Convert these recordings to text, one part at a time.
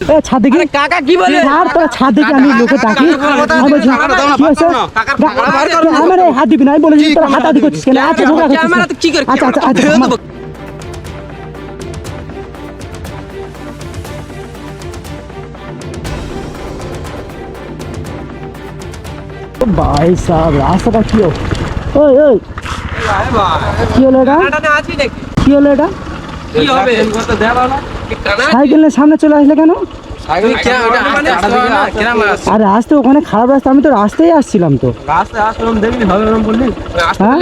এ ছাদ কাকা কি বলে? আর তোরা ছাদ দেখি আমি লোকে ডাকি। আমি বলছি, কি হয়েছে? আমার হাত দিবি না আমি বলেছি তোরা হাতাহাতি করছিস কেন? আচ্ছা ঝগড়া করছিস ক্যামেরা কেন? তো কি করে আচ্ছা আচ্ছা আচ্ছা ক্যামেরা? আমার- ও ভাই সাহেব রাস্তাটা কি হলো? কি হলো এটা? কি হলো এটা? কি হবে? কি সাইকেল নিয়ে সামনে চলে আসলে কেন? তুমি আরে আসতে ওখানে খারাপ রাস্তা আমি তো রাস্তায় আসছিলাম তো। হ্যাঁ?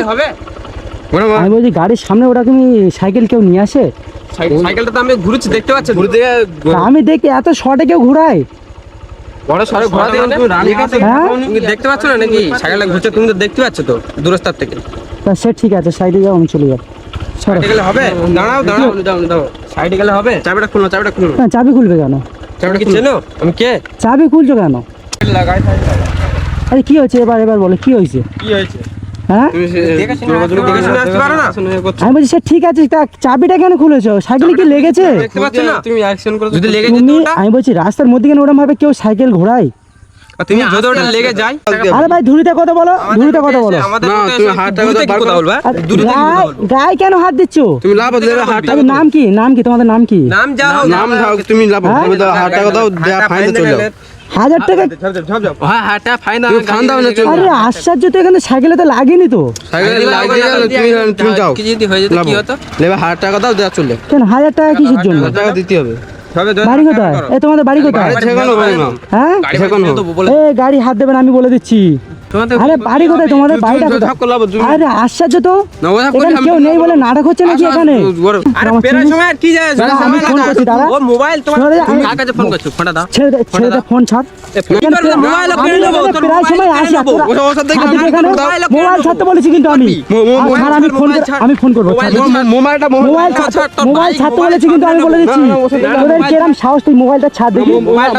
আমি বলছি গাড়ির সামনে ওটা তুমি সাইকেল কেউ নিয়ে আসে? সাইকেলটা তো আমি ঘুরেছি দেখতে তা আমি দেখি এত শর্টে কেউ ঘুরায়? বড় সরে ঘোরা দিয়ে হ্যাঁ? তুমি দেখতে পাচ্ছ না নাকি? সাইকেলটা ঘুরছে তুমি তো দেখতে পাচ্ছ তো দূরস্থার থেকে। তা সে ঠিক আছে সাইডে যাও আমি চলে যাব। সাইডে গেলে হবে? দাঁড়াও দাঁড়াও। দাঁড়াও দাঁড়াও সাইডে গেলে হবে? চাবিটা খুলো চাবিটা খুলো। না চাবি খুলবে কেন? চাবিটা কি চেনো? আমি কে? চাবি খুলছো কেন? লাগাই আরে কি হয়েছে? এবার এবার বলো কি হয়েছে? কি হয়েছে? হ্যাঁ? তুমি দেখে শুনে আসতে পারো না? আমি বলছি সে ঠিক আছে তা চাবিটা কেন খুলেছো? সাইকেলে কি লেগেছে? দেখতে পাচ্ছ না? তুমি অ্যাকশন করো যদি লেগে যেত তুমি ওটা? আমি বলছি রাস্তার মধ্যে কেন ওরম ভাবে কেউ সাইকেল ঘোরায় তুমি যদি ওটা লেগে যায়। আরে ভাই ধুরিতে কথা বলো ধুরিতে কথা বলো। আমাদের তুমি হাতটা কথা বলবা। কথা গায়ে কেন হাত দিচ্ছ? তুমি লাভ হাটটা আরে নাম কি নাম কি তোমাদের নাম কি? নাম যা হোক নাম দাও তুমি লাভ হ্যাঁ? দাও দাও দেয়া ফাইন চলে যাও। হাজার টাকা হ্যাঁ হাটা ফাইন তুমি ফান দাও না চলে আরে আশ্চর্য তো এখানে সাইকেলে তো লাগেনি তো। সাইকেল লাগিয়ে গেল তুমি তুমি যাও। কি যদি হয়ে যেত কি হতো? লেবে হাট টাকা দাও দেয়া চলে। কেন হাজার টাকা কিসের জন্য? টাকা দিতে হবে। বাড়ি কোথায়? এ তোমাদের বাড়ি কোথায়? হ্যাঁ? সেখানে তো বলে এ গাড়ি হাত দেবেন আমি বলে দিচ্ছি। তোমাদের আরে বাড়ি কোথায়? তোমাদের বাড়িটা কোথায়? থাকো লাভ তুমি আরে আশ্চর্য তো। না ওরা করে এখানে কেউ নেই বলে নাটক হচ্ছে নাকি এখানে? আরে আমার পেরার সময় কি যায় আমি ফোন করছি, দাঁড়া। ও মোবাইল তোমার সরে যা, তুমি আমি- কার কাছে ফোন করছ? ফোনটা দাও ছেড়ে দে ছেড়ে দে ফোন ছাড়। এখানে করবে? প্রায়- মোবাইল আমি কেড়ে তোর প্রায় সময় আসি নেব। তোরা- ওটা ওর সাথে ছাড় দিবি এখানে? মোবাইল কেড়ে মোবাইল নেব। ছাড়তে বলেছি কিন্তু আমি। মো- মো- আর আমি ফোন মোবাইল করে- ছাড়। আমি ফোন করব। মোবাইল ছাড়। ছাড়। মোবাইলটা মোবাইল ছাড়, ছাড়- তোর মোবাইল ছাড়তে বলেছি কিন্তু আমি বলে দিচ্ছি। না, না, ওর সাথে তোদের কেরাম সাহস তুই মোবাইলটা ছাড় দেখি? মোবাইলটা।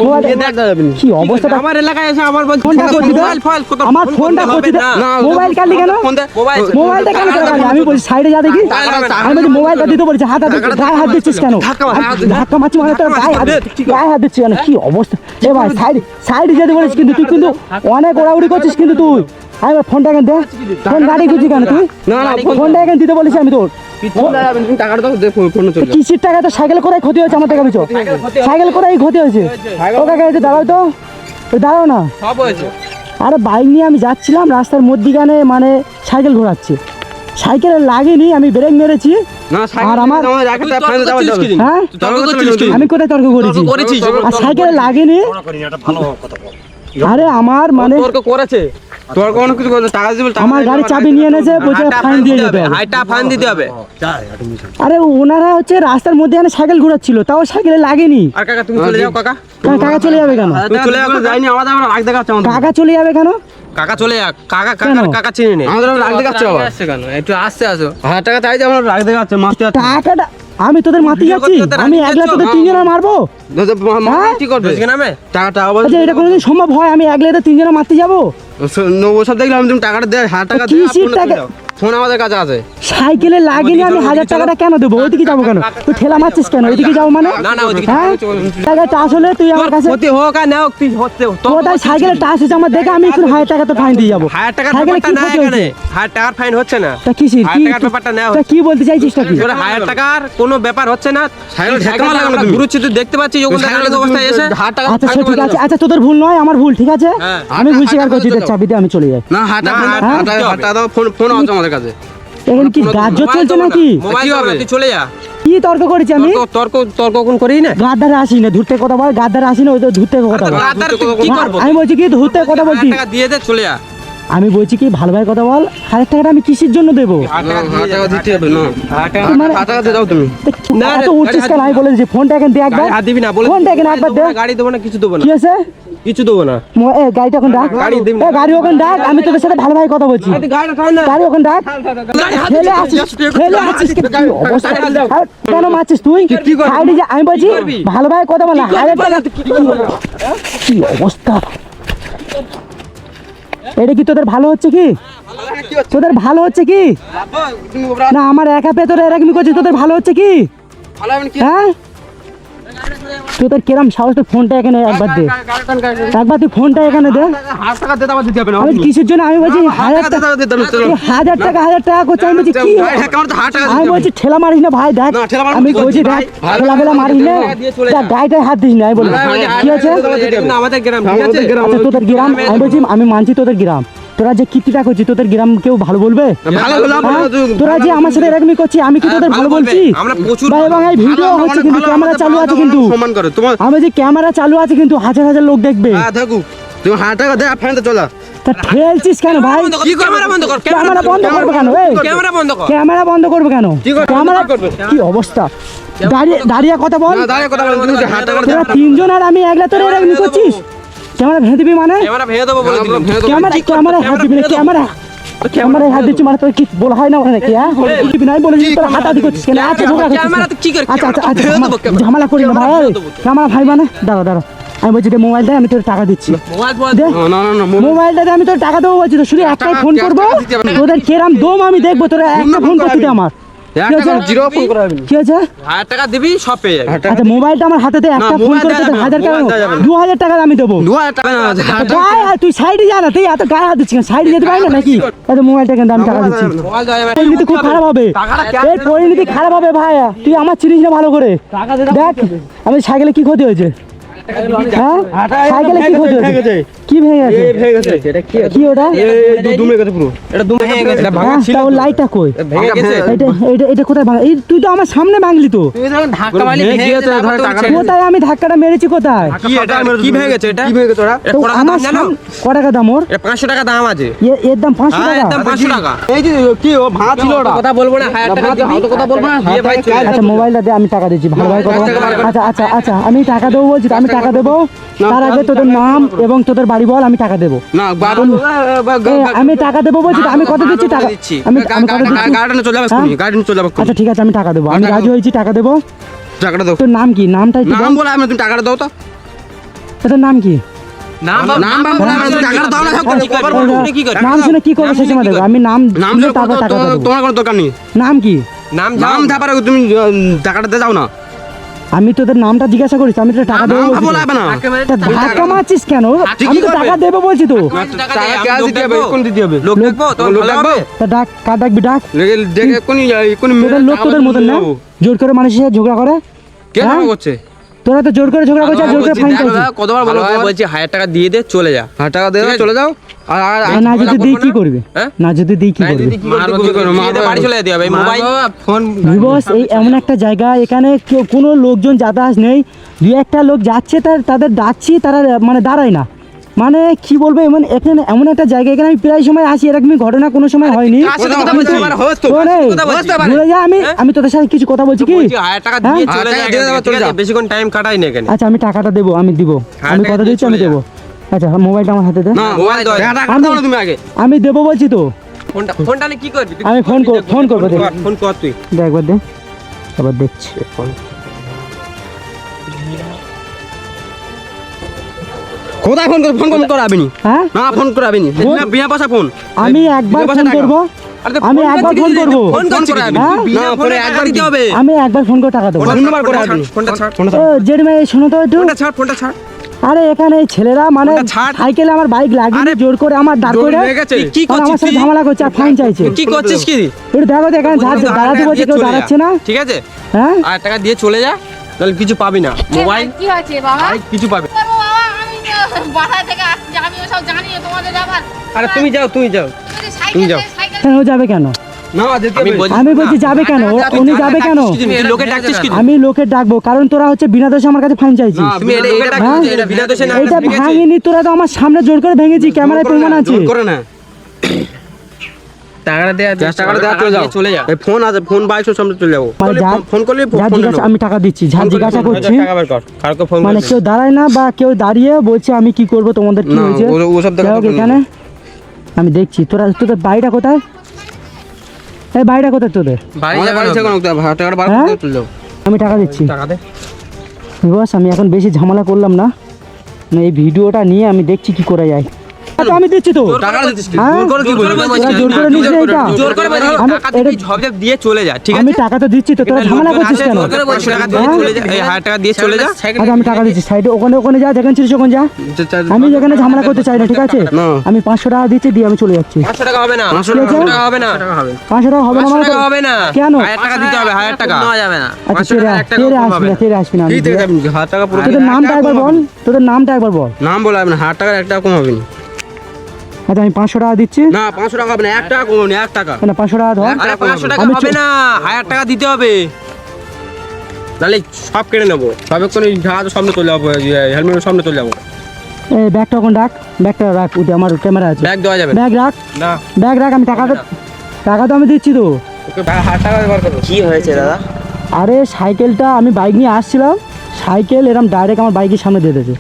কি অবস্থাটা আমার এলাকায় এসে আমার ফোন করছি মোবাইল ফোন কত আমার ফোনটা করতে করছি হবে তো? না। না, মোবাইল কাটলি কেন? মোবাইলটা কেন কেন কাটলি? আমি বলছি সাইডে যা দেখি। আমি বলছি মোবাইলটা দিতে বলছি হাত হাত গায়ে হাত দিচ্ছিস কেন? ধাক্কা মারছি মানে তোর গায়ে হাত গায়ে হাত দিচ্ছিস কেন কি অবস্থা? এ ভাই সাইড সাইডে যেতে বলিস কিন্তু তুই কিন্তু অনেক ওড়াউড়ি করছিস কিন্তু তুই। আমি ফোনটা এখানে দে? ফোন গাড়ি খুঁজি কেন তুই? না না ফোনটা এখানে দিতে বলিস আমি তোর? কিসির টাকা? তো সাইকেল করে ক্ষতি হয়েছে? আমার টাকা পিছু সাইকেল করে ক্ষতি হয়েছে? ও কাকা দাঁড়াও তো। দাঁড়াও না। সব হয়েছে। আরে বাইক নিয়ে আমি যাচ্ছিলাম রাস্তার মধ্যিখানে মানে সাইকেল ঘোরাচ্ছি। সাইকেলে লাগেনি আমি ব্রেক মেরেছি। আর আমার- হ্যাঁ? তর্ক করছিস আমি কোথায় তর্ক করেছি? আর সাইকেলে লাগেনি। আরে আমার মানে তর্ক করেছে। তোর কোনো কিছু করতে টাকা দিবে টাকা আমার গাড়ি চাবি নিয়ে বলছে ফাইন দিয়ে যেতে হবে। হাইটা ফাইন দিতে হবে। আরে ওনারা হচ্ছে রাস্তার মধ্যে এখানে সাইকেল ঘোরাচ্ছিল তাও সাইকেলে লাগেনি। আর কাকা তুমি চলে যাও কাকা। কাকা কাকা চলে যাবে কেন? তুমি চলে যাও যাইনি আমাদের আমরা রাখ দেখাচ্ছে আমাদের। কাকা চলে যাবে কেন? কাকা চলে যাক। কাকা কাকা কাকা চিনি নে। আমাদের দেখাচ্ছে আবার। আসছে কেন? একটু আসতে আসো। হাজার টাকা চাইছে আমরা রাখ দেখাচ্ছে টাকাটা আমি তোদের মাতি যাচ্ছি। আমি একলা তোদের তিনজনে মারবো? হ্যাঁ? কি করবে? টাকা টাকা আচ্ছা এটা কোনোদিন সম্ভব হয়? আমি একলা তোদের তিনজনে মারতে যাব? নব্বই সব দেখলাম তুমি টাকাটা দেয় হাজার টাকা দে কিসের টাকা? ফোন আমাদের কাছে আছে। সাইকেলে লাগেনি আমি হাজার টাকাটা কেন দেবো? ওইদিকে যাব কেন? তুই ঠেলা মারছিস কেন? ওইদিকে যাব মানে? না, না, ওইদিকে হ্যাঁ? হলে তুই আমার কাছে ক্ষতি হোক আর না হোক তুই হচ্ছে সাইকেলে টাচ হয়েছে আমার দেখে আমি একটু হাজার টাকা তো ফাইন দিয়ে যাব। হাজার সাইকেলে কি না ক্ষতি এখানে। হাজার টাকার ফাইন হচ্ছে না। তা হাজার কি টাকার ব্যাপারটা কি বলতে চাইছিস তোরা হাজার টাকার কোনো ব্যাপার হচ্ছে না। সাইকেল ঠেকা লাগানো তুমি। তুই দেখতে পাচ্ছিস দেখালে অবস্থায় এসে। হাজার টাকা আচ্ছা ঠিক আছে। আচ্ছা তোদের ভুল নয় আমার ভুল ঠিক আছে? হ্যাঁ। আমি ভুল স্বীকার করছি চাবি দিয়ে আমি চলে যাই। না হাজার টাকা হাজার হাজার টাকা টাকা হাজার টাকা দাও ফোন ফোন আছে আমাদের কাছে। এখানে কি গাজ্য চলছে নাকি? কি হবে? তুই চলে যা। কি তর্ক করেছি আমি? তর্ক তর্ক তর্ক কোন করি না। গাদ্দারে আসি না ধূর থেকে কথা বল গাদ্দারে আসি না ওই তো ধূর থেকে কথা বল কি করব? আমি বলছি কি ধূর থেকে কথা বলছি। টাকা দিয়ে দে চলে যা। আমি বলছি কি ভালো ভাই কথা বল হাজার টাকাটা আমি কিসের জন্য দেবো? না, টাকা দিতে হবে না। হাজার টাকা হাজার টাকা দিয়ে দাও তুমি। না উঠছিস কেন আমি বলে দিচ্ছি ফোনটা এখন দে একবার। দিবি না ফোনটা এখন একবার দে। গাড়ি দেবো না কিছু দেবো না। কি আছে কিছু দেবো না। এ গাড়িটা এখন ডাক। গাড়ি দিবি না। গাড়ি ওখানে ডাক। আমি তোদের সাথে ভালো ভাই কথা বলছি। গাড়ি ওখানে ডাক। ঠেলে আসিস ঠেলে আসিস আর কেন মারছিস তুই? সাইডে যা আমি বলছি ভালো ভাই কথা বল কি অবস্থা? এটা কি তোদের ভালো হচ্ছে কি? তোদের ভালো হচ্ছে কি? না আমার একা পেয়ে তোরা এরকমই করছিস তোদের ভালো হচ্ছে কি? ভালো তোদের কেরাম সাহস তো ফোনটা এখানে একবার দে। একবার তুই ফোনটা এখানে দে। আমি কিসের জন্য? আমি বলছি হাজার টাকা হাজার টাকা হাজার টাকা করছে। আমি বলছি কি? আমি বলছি ঠেলা মারিস না ভাই দেখ। আমি বলছি দেখ ঠেলা ফেলা মারিস না। গাড়িটায় হাত দিস না আমি বলি। কি আছে? তোদের গ্রাম আমি বলছি আমি মানছি তোদের গ্রাম। তোরা যে কীর্তিটা করছিস তোদের গ্রাম কেউ ভালো বলবে? হ্যাঁ? তোরা যে আমার সাথে এরকমই করছিস আমি কি হ্যাঁ, তোদের ভালো বলছি? আমরা ভাই এবং এই ভিডিও হচ্ছে কিন্তু ক্যামেরা চালু আছে কিন্তু। সম্মান করে। তোমার আমি যে ক্যামেরা চালু আছে কিন্তু হাজার হাজার লোক দেখবে। হ্যাঁ তুমি হাজার টাকা দে ফ্যানটা চলা। ঠেলছিস কেন ভাই? কি ক্যামেরা বন্ধ কর ক্যামেরা বন্ধ করবে কেন? ক্যামেরা বন্ধ কর। ক্যামেরা বন্ধ করবে কেন? কি ক্যামেরা কি অবস্থা? দাঁড়িয়ে দাঁড়িয়ে কথা বল। না দাঁড়িয়ে কথা বল। তুমি যে হাজার টাকা তোরা তিনজন আর আমি একলা তোরা এরকম করছিস? ক্যামেরা ভেঙে দিবি মানে? ক্যামেরা ভেঙে দেবো বলে দিলাম। ক্যামেরা ক্যামেরা হাত দিবি না ক্যামেরা ক্যামেরায় হাত দিচ্ছি মানে তোর কি বলা হয় না ওখানে নাকি হ্যাঁ? দিবি নাই বলে তোর হাত হাতি করছিস কেন? আচ্ছা ঝগড়া ক্যামেরা তো কি করে? আচ্ছা আচ্ছা আচ্ছা ঝামেলা- ক্যামেরা। ঝামেলা করি না ভাই। ক্যামেরা ভাই মানে? দাঁড়া দাঁড়া। আমি বলছি যে মোবাইল দেয় আমি তোর টাকা দিচ্ছি। মোবাইল দে। না না না মোবাইল মোবাইলটা দিয়ে আমি তোর টাকা দেবো বলছি। তো শুধু একটাই ফোন করব। তোদের কেরাম দম আমি দেখব তোরা একটা ফোন করতে আমার। কি হাজার টাকা দিবি সব পেয়ে যাবি। আচ্ছা মোবাইলটা আমার হাতে দে একটা ফোন করে হাজার টাকা। দু হাজার টাকা আমি দেবো। দু হাজার টাকা না হাজার টাকা গায়ে হাত- তুই সাইডে যা না তুই এত গায়ে হাত দিচ্ছিস সাইডে যেতে পারি না নাকি? এত মোবাইলটা আমি টাকা দিচ্ছি। পরিণতি খুব খারাপ হবে। এই পরিণতি খারাপ হবে ভাই তুই আমার চিনিস না ভালো করে। দেখ আমি সাইকেলে কি ক্ষতি হয়েছে? হ্যাঁ সাইকেলে কি হয়েছে? কি ভেঙে গেছে? ভেঙে গেছে। কি ওটা? দুমে গেছে পুরো। এটা দুমে ভেঙে গেছে এটা ভাঙা হ্যাঁ ছিল তা লাইটটা কই? ভেঙে গেছে। এটা এটা এটা কোথায় ভাঙা? এই তুই তো আমার সামনে ভাঙলি তো। তুই যখন ধাক্কা মারলি ভেঙে ভেঙে গেছে ধর তারপর টাকা তো কোথায় আমি ধাক্কাটা মেরেছি কোথায়? কি এটা কি ভেঙে গেছে এটা? কি ভেঙে গেছে ওরা কত টাকা দাম জানো? সাম- টাকা দাম ওর? এটা টাকা দাম আছে। এর দাম পাঁচশো হ্যাঁ টাকা? একদম পাঁচশো টাকা। এই যে কি ও ভাঙা ছিল ওটা? কথা বলব না হাজার টাকা দিবি? কথা বলব না, দিয়ে ভাই আচ্ছা মোবাইলটা দে আমি টাকা দিচ্ছি ভালো ভাই কথা আচ্ছা আচ্ছা আচ্ছা আমি টাকা দেবো বলছি আমি টাকা দেবো। তার আগে তোদের নাম এবং তোদের বাড়ি বল আমি টাকা দেবো। আমি টাকা দেবো বলছি আমি কত দিচ্ছি টাকা আমি আমি কত দিচ্ছি? গার্ডেনে চলে যাবে হ্যাঁ? গার্ডেনে চলে যাবে আচ্ছা ঠিক আছে আমি টাকা দেবো। আমি রাজি হয়েছি টাকা দেবো। টাকাটা দাও তোর নাম কি? নামটা নাম বলে। আমি তুমি টাকাটা দাও তো। তোর নাম কি? নাম শুনে করব দেবো আমি নাম নাম তারপর টাকা তোমার কোনো দরকার নেই। নাম কি নাম নাম নাম তুমি টাকাটা দিয়ে যাও না। আমি তোদের নামটা জিজ্ঞাসা করিস আমি তো টাকা দেবো বলছি তো। ধাক্কা মারছিস কেন? তুই কি আমি তো টাকা দেবো বলছি তো। টাকা দিতে হবে কোন দিতে হবে? লোক দেখব? তোমার লোক ভালো দেখব? হবে? তা ডাক কার ডাকবি ডাক। লোক তোদের মতন না? জোর করে মানুষের ঝগড়া করে? কে হ্যাঁ? ঝগড়া করছে? তোরা তো জোর করে ঝগড়া করছিস জোর করে ফাইন চাইছিস কতবার বলো বলছি হাজার টাকা দিয়ে দে চলে যা। হাজার টাকা দে চলে যাও। আর না যদি দেই কি করবে। হ্যাঁ? না যদি দেই কি করবে। দিদি কি করতে মারবো, কি করব? মারবো। বাড়ি চলে যেতে হবে মোবাইল ফোন বিবস এই এমন একটা জায়গা এখানে কেউ কোনো লোকজন যাতায়াত নেই। দুই একটা লোক যাচ্ছে তার তাদের ডাকছি তারা মানে দাঁড়ায় না। মানে কি বলব এমন এখানে এমন একটা জায়গা এখানে আমি প্রায় সময় আসি এরকমই ঘটনা কোনো সময় হয়নি কার সাথে কথা আমি বলছিস? তো আমার host তো, শোনে, কথা বলছিস? ঘুরে যা আমি হ্যাঁ? তোদের সাথে কিছু কথা বলছি কি দিয়ে হ্যাঁ? চলে যা হাজার টাকা দিয়ে এখান দাও, থেকে, ঠিক চলে আছে? যা। বেশিক্ষণ টাইম কাটাই না এখানে আচ্ছা আমি টাকাটা দেবো আমি দিব হ্যাঁ, আমি কথা দিচ্ছি আমি। দেবো আচ্ছা মোবাইলটা আমার হাতে দে না মোবাইল দাও। টাকা আমি- দাও না তুমি আগে আমি দেবো বলছি তো ফোনটা ফোনটা কি করবি আমি ফোন ফোন করব কর, দেখ। ফোন কর তুই দে একবার দে আবার দেখছি কোথায় ফোন করে ফোন ফোন করাবি নি হ্যাঁ? না ফোন করাবি নি ফোন- বিনা পয়সা ফোন। আমি একবার ফোন। করব? আরে আমি একবার ফোন? করব। ফোন করছিস? হ্যাঁ? না, ফোনে ফোনে একবার দিতে হবে। আমি একবার ফোন করে টাকা দেবো। করে ফোনটা আপনি। ছাড়, ফোনটা ছাড়। ফোনটা শোনো তো একটু। ফোনটা ছাড় ফোনটা ছাড়। আরে এখানে এই ছেলেরা মানে সাইকেলে আমার বাইক লাগিয়ে জোর করে আমার দাঁড় করে কি আর আমার সাথে ঝামেলা করছে আর ফাইন চাইছে? কি করছিস কি? একটু দেখো তো এখানে দাঁড়াতে বলছে কেউ। দাঁড়াচ্ছে না? ঠিক আছে? হ্যাঁ? আর টাকা দিয়ে চলে যা তাহলে কিছু পাবি না। মোবাইল? কি হয়েছে বাবা? কিছু পাবি আমি তো থেকে আসছি আমি ওসব জানি না, তোমাদের ব্যাপার। আরে তুমি যাও তুমি যাও। তুমি যাও। কেন যাবে কেন? আমি বলছি যাবে কেন? উনি যাবে কেন? আমি লোকে ডাকবো কারণ তোরা হচ্ছে বিনা দোষে আমার কাছে ফাইন চাইছি এটা- হ্যাঁ? ভাঙিনি তোরা তো আমার সামনে জোর করে ভেঙেছি ক্যামেরায় প্রমাণ আছে। জোর করে না। টাকাটা দেয়া টাকাটা দেওয়া টাকা চলে যাও। চলে যা ফোন আছে ফোন বাইশো সামনে চলে যাব। মানে ফোন করলে যা ফোন জিজ্ঞাসা আমি টাকা দিচ্ছি যা জিজ্ঞাসা করছি টাকা বের কর। কালকে ফোন মানে কেউ দাঁড়ায় না বা কেউ দাঁড়িয়ে বলছে আমি কি করব তোমাদের কি হয়েছে? ওসব। এখানে। আমি দেখছি তোরা তোদের বাড়িটা কোথায়? এই বাড়িটা কোথায় তোদের? হ্যাঁ? আমি টাকা দিচ্ছি। টাকা বস আমি এখন বেশি ঝামেলা করলাম না। না এই ভিডিওটা নিয়ে আমি দেখছি কি করা যায়। আচ্ছা, আমি দিচ্ছি তো। টাকাটা দিচ্ছিস হ্যাঁ? জোর করে কি? জোর করে নিস এটা? জোর করে বলছি, টাকা ঝপঝপ দিয়ে চলে যা ঠিক আমি টাকা তো দিচ্ছি তো তোরা ঝামেলা করছিস কেন? জোর করে বলছি, টাকা দিয়ে? চলে যা। এই হাজার টাকা দিয়ে চলে যা। আচ্ছা আমি টাকা দিচ্ছি। সাইডে ওখানে ওখানে যা যেখানে ছিলিস ওখানে যা। আমি যেখানে ঝামেলা করতে চাই না ঠিক আছে? আমি পাঁচশো টাকা দিচ্ছি দিয়ে আমি চলে যাচ্ছি। পাঁচশো টাকা হবে না। পাঁচশো টাকা হবে না। পাঁচশো টাকা হবে না। মানে টাকা হবে না। কেন? টাকা দিতে হবে হাজার টাকা। যাবে না। আচ্ছা তেরে টাকা টাকা আসবি না তেরে আসবি টাকা পুরো তোদের নামটা একবার বল তোদের নামটা একবার বল। নাম বলা হবে না হাজার টাকার এক টাকা কম হবে না আচ্ছা আমি পাঁচশো টাকা দিচ্ছি। না পাঁচশো টাকা হবে না এক টাকা কম হবে না এক টাকা। না পাঁচশো টাকা ধর। আরে পাঁচশো টাকা হবে না হাজার টাকা দিতে হবে। নাহলে সব কেটে নেব। সবে কোনো জাহাজ সামনে চলে যাব হেলমেটের সামনে চলে যাব। এই ব্যাগটা ওখানে রাখ ব্যাগটা রাখ ওটা আমার ক্যামেরা আছে। ব্যাগ দেওয়া যাবে ব্যাগ রাখ। না। ব্যাগ রাখ আমি টাকা টাকা তো আমি দিচ্ছি তো। কি হয়েছে দাদা? আরে সাইকেলটা আমি বাইক নিয়ে আসছিলাম। সাইকেল এরকম ডাইরেক্ট আমার বাইকের সামনে দিয়ে দিয়েছে।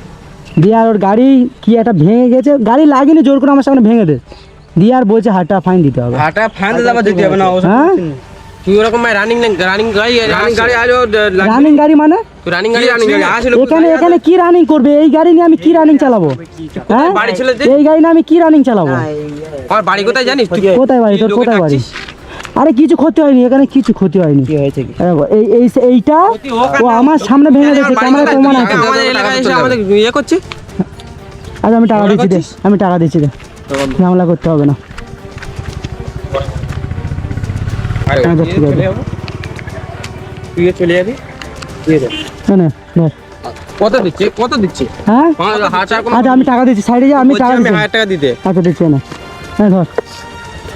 দিয়ে আর ওর গাড়ি কি একটা ভেঙে গেছে গাড়ি লাগেনি জোর করে আমার সামনে ভেঙে দে। দিয়ে আর বলছে হাট ফাইন দিতে হবে। হাটা ফ্যান দিতে হবে না হ্যাঁ? তুই ওরকম রানিং রানিং গাড়ি রানিং গাড়ি আলো রানিং গাড়ি মানে? রানিং গাড়ি রানিং গাড়ি আসলে এখানে এখানে কি রানিং করবে? এই গাড়ি নিয়ে আমি কি রানিং চালাবো? হ্যাঁ? বাড়ি ছিল? এই গাড়ি নিয়ে আমি কি রানিং চালাবো? আমার বাড়ি কোথায় জানিস? তুই কোথায় বাড়ি? তোর কোথায় বাড়ি? আরে কিছু ক্ষতি হয়নি এখানে কিছু ক্ষতি হয়নি। এই এই এইটা ও আমার সামনে ভেঙে গেছে ক্যামেরা? প্রমাণ আছে আমাদের এলাকায় এসে আমাদের ইয়ে করছে। আচ্ছা আমি টাকা দিচ্ছি আমি টাকা দিচ্ছি দে। ঝামেলা করতে হবে না। হ্যাঁ, যাচ্ছি, চলে যাচ্ছি। যাব তুই চলে যাবি নে, নে, নে। কত দিচ্ছে? কত দিচ্ছে? হ্যাঁ? পাঁচ হাজার টাকা কম আচ্ছা আমি টাকা দিচ্ছি সাইডে যা আমি টাকা দিচ্ছি। হাজার টাকা দিতে। আচ্ছা দিচ্ছি না। হ্যাঁ ধর।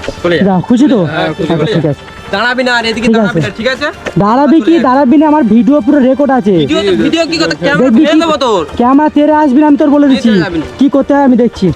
যা। যা খুশি তো? হ্যাঁ, আচ্ছা চলে ঠিক আছে। দাঁড়াবি না এদিকে দাঁড়াবি না ঠিক আছে? দাঁড়াবি কি? দাঁড়াবি না আমার ভিডিও পুরো রেকর্ড আছে। ভিডিও তো ভিডিও কি কথা? ক্যামেরা ফেলে তোর। ক্যামেরা তেরে আসবি না আমি তোর বলে দিচ্ছি। কি করতে হয় আমি দেখছি।